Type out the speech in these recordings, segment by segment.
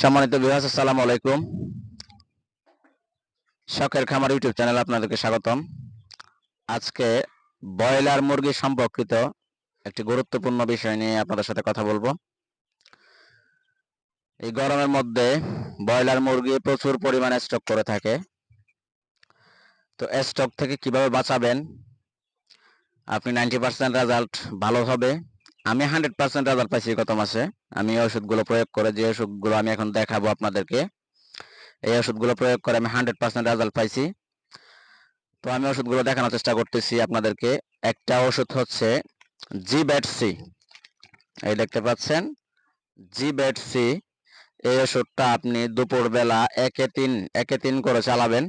সম্মানিত বিহাস আসসালামু আলাইকুম। শখের খামার ইউটিউব চ্যানেল আপনাদেরকে স্বাগতম। আজকে ব্রয়লার মুরগি সম্পর্কিত একটি গুরুত্বপূর্ণ বিষয় নিয়ে আপনাদের সাথে কথা বলব। এই গরমের মধ্যে ব্রয়লার মুরগি প্রচুর পরিমাণে স্টক করে থাকে। তো স্টক থেকে কীভাবে বাঁচাবেন? আপনি নাইনটি পার্সেন্ট রেজাল্ট ভালো হবে। আমি হান্ড্রেড পার্সেন্ট রেজাল্ট পাইছি গত মাসে। আমি ওষুধগুলো প্রয়োগ করে যে ওষুধগুলো আমি এখন দেখাবো আপনাদেরকে, এই ওষুধগুলো প্রয়োগ করে আমি হান্ড্রেড পার্সেন্ট রেজাল্ট পাইছি। তো আমি ওষুধগুলো দেখানোর চেষ্টা করতেছি আপনাদেরকে। একটা ওষুধ হচ্ছে জি সি এই দেখতে পাচ্ছেন? জি সি এই ওষুধটা আপনি দুপুরবেলা একে তিন একে তিন করে চালাবেন।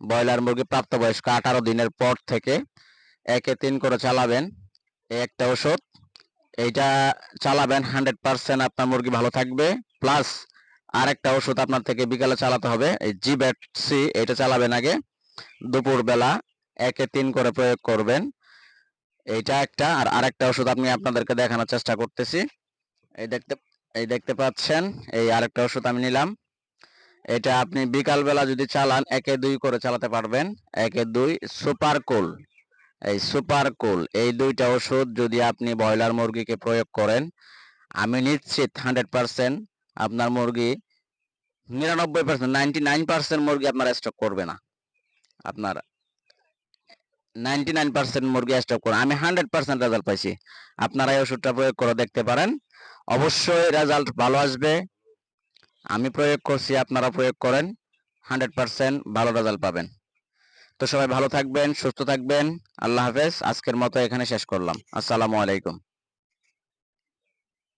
ব্রয়লার মুরগি প্রাপ্তবয়স্ক আঠারো দিনের পর থেকে একে তিন করে চালাবেন। এই একটা ওষুধ। এইটা চালাবেন হান্ড্রেড পার্সেন্ট আপনার মুরগি ভালো থাকবে। প্লাস আরেকটা ওষুধ আপনার থেকে বিকালে চালাতে হবে, এই জি ব্যাট সি এটা চালাবেন আগে। দুপুর বেলা একে তিন করে প্রয়োগ করবেন। এইটা একটা, আর আরেকটা ওষুধ আমি আপনাদেরকে দেখানোর চেষ্টা করতেছি। এই দেখতে এই দেখতে পাচ্ছেন, এই আরেকটা ওষুধ আমি নিলাম। এটা আপনি বিকালবেলা যদি চালান, একে দুই করে চালাতে পারবেন। একে দুই সুপার কুল এই সুপার কুল এই দুইটা ওষুধ যদি আপনি ব্রয়লার মুরগিকে প্রয়োগ করেন, আমি নিশ্চিত হান্ড্রেড পার্সেন্ট আপনার মুরগি নিরানব্বই পার্সেন্ট নাইনটি নাইন পার্সেন্ট মুরগি আপনার স্টক করবে না। আপনার নাইনটি নাইন পার্সেন্ট মুরগি স্টক করে আমি হান্ড্রেড পার্সেন্ট রেজাল্ট পাইছি। আপনারা এই ওষুধটা প্রয়োগ করে দেখতে পারেন। অবশ্যই রেজাল্ট ভালো আসবে। আমি প্রয়োগ করছি, আপনারা প্রয়োগ করেন হান্ড্রেড পার্সেন্ট ভালো রেজাল্ট পাবেন। তো সবাই ভালো থাকবেন, সুস্থ থাকবেন। আল্লাহ হাফেজ, আজকের মতো এখানে শেষ করলাম। আসসালামু আলাইকুম।